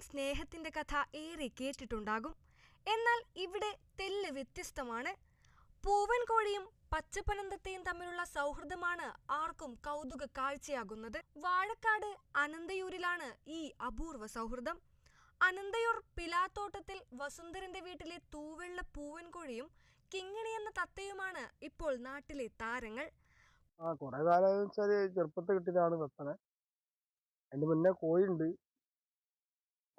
സ്നേഹത്തിന്റെ കഥ ഏറെ കേട്ടിട്ടുണ്ടാകും. എന്നാൽ ഇവിടെ തെല്ല് വ്യത്യസ്തമാണ്. പൂവൻ കോഴിയും പച്ചപ്പനന്തത്തെയും തമ്മിലുള്ള സൗഹൃദമാണ് ആർക്കും കൗതുക കാഴ്ചയാകുന്നത്. വാഴക്കാട് അനന്തയൂരിലാണ് ഈ അപൂർവ സൗഹൃദം. അനന്തയൂർ പിലാത്തോട്ടത്തിൽ വസുന്ധരന്റെ വീട്ടിലെ തൂവെള്ള പൂവൻ കോഴിയും കിങ്ങിണി എന്ന തത്തയുമാണ് ഇപ്പോൾ നാട്ടിലെ താരങ്ങൾ. ആ കുറെ കാലം വെച്ചാൽ ചെറുപ്പത്തിൽ കിട്ടിയതാണ് തത്തനെ. അതിന്റെ മുന്നേ കോഴിയുണ്ട്.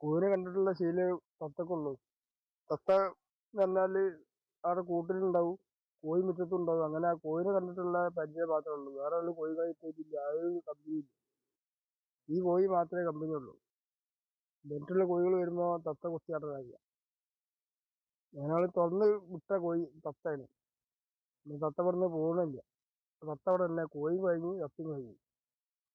കോഴിനെ കണ്ടിട്ടുള്ള ശീലം തത്തക്കുള്ളൂ. തത്ത എന്ന് പറഞ്ഞാൽ അവിടെ കൂട്ടിലുണ്ടാവും. കോഴി മുറ്റത്തുണ്ടാവും അങ്ങനെ ആ കോഴിനെ കണ്ടിട്ടുള്ള പരിചയം മാത്രമേ ഉള്ളൂ. വേറെ ഉള്ള കോഴി കഴിച്ചിട്ടില്ല ആ ഒരു കമ്പനി ഇല്ല ഈ കോഴി മാത്രമേ കമ്പനി ഉള്ളൂ മറ്റുള്ള കോഴികൾ വരുമ്പോൾ തത്ത കുത്തിയാട്ടതാക്കിയ ഞങ്ങൾ തുറന്ന് വിട്ട കോഴി തത്തയാണ്. പിന്നെ തത്ത പറഞ്ഞ് പോകണില്ല തത്ത അവിടെ തന്നെ. കോഴി കഴിഞ്ഞ് തത്തയും കഴിഞ്ഞു.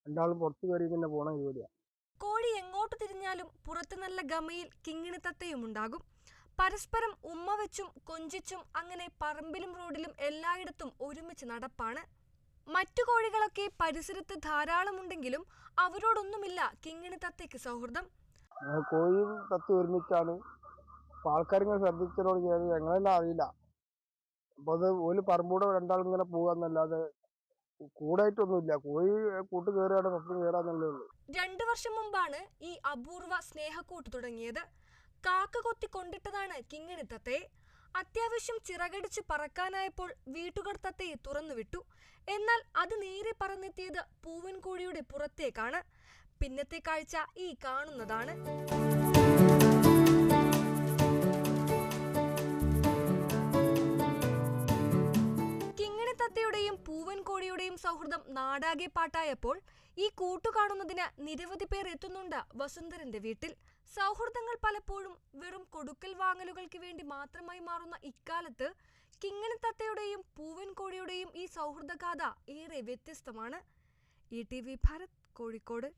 രണ്ടാളും പുറത്ത് കയറി പിന്നെ പോണ പരിപാടിയാണ് കോഴി എങ്ങോട്ട് തിരിഞ്ഞാലും പുറത്ത് നല്ല ഗമയിൽ കിങ്ങിണി തത്തയും ഉണ്ടാകും. പരസ്പരം ഉമ്മ വെച്ചും കൊഞ്ചിച്ചും അങ്ങനെ പറമ്പിലും റോഡിലും എല്ലായിടത്തും ഒരുമിച്ച് നടപ്പാണ്. മറ്റു കോഴികളൊക്കെ പരിസരത്ത് ധാരാളം ഉണ്ടെങ്കിലും അവരോടൊന്നുമില്ല കിങ്ങിണി തത്തയ്ക്ക് സൗഹൃദം. കോഴിയും തത്തി ഒരുമിച്ചാണ്. ആൾക്കാരിങ്ങനെ ശ്രദ്ധിച്ചതോട് ഞങ്ങളെല്ലാം അറിയില്ല. അപ്പൊ അത് ഒരു പറമ്പൂടെ രണ്ടാളും ഇങ്ങനെ കൂടായിട്ടൊന്നുമില്ല. കോഴി കൂട്ട് കയറുകയാണ് ഉള്ളൂ. രണ്ടു വർഷം മുമ്പാണ് ഈ അപൂർവ സ്നേഹക്കൂട്ട് തുടങ്ങിയത്. കാക്ക കൊത്തി കൊണ്ടിട്ടതാണ് കിങ്ങിണിത്തത്തെ അത്യാവശ്യം ചിറകടിച്ച് പറക്കാനായപ്പോൾ വീട്ടുകാർ തത്തയെ തുറന്നുവിട്ടു. എന്നാൽ അത് നേരെ പറന്നെത്തിയത് പൂവൻകോഴിയുടെ പുറത്തേക്കാണ്. പിന്നത്തെ കാഴ്ച ഈ കാണുന്നതാണ്. പൂവൻ സൗഹൃദം നാടാകെ പാട്ടായപ്പോൾ ഈ കൂട്ടുകാണുന്നതിന് നിരവധി പേർ എത്തുന്നുണ്ട് വസുന്ധരന്റെ വീട്ടിൽ. സൗഹൃദങ്ങൾ പലപ്പോഴും വെറും കൊടുക്കൽ വാങ്ങലുകൾക്ക് വേണ്ടി മാത്രമായി മാറുന്ന ഇക്കാലത്ത് കിങ്ങിണി തത്തയുടെയും പൂവൻ കോഴിയുടെയും ഈ സൗഹൃദഗാഥ ഏറെ വ്യത്യസ്തമാണ്. E T V Bharat Kozhikode.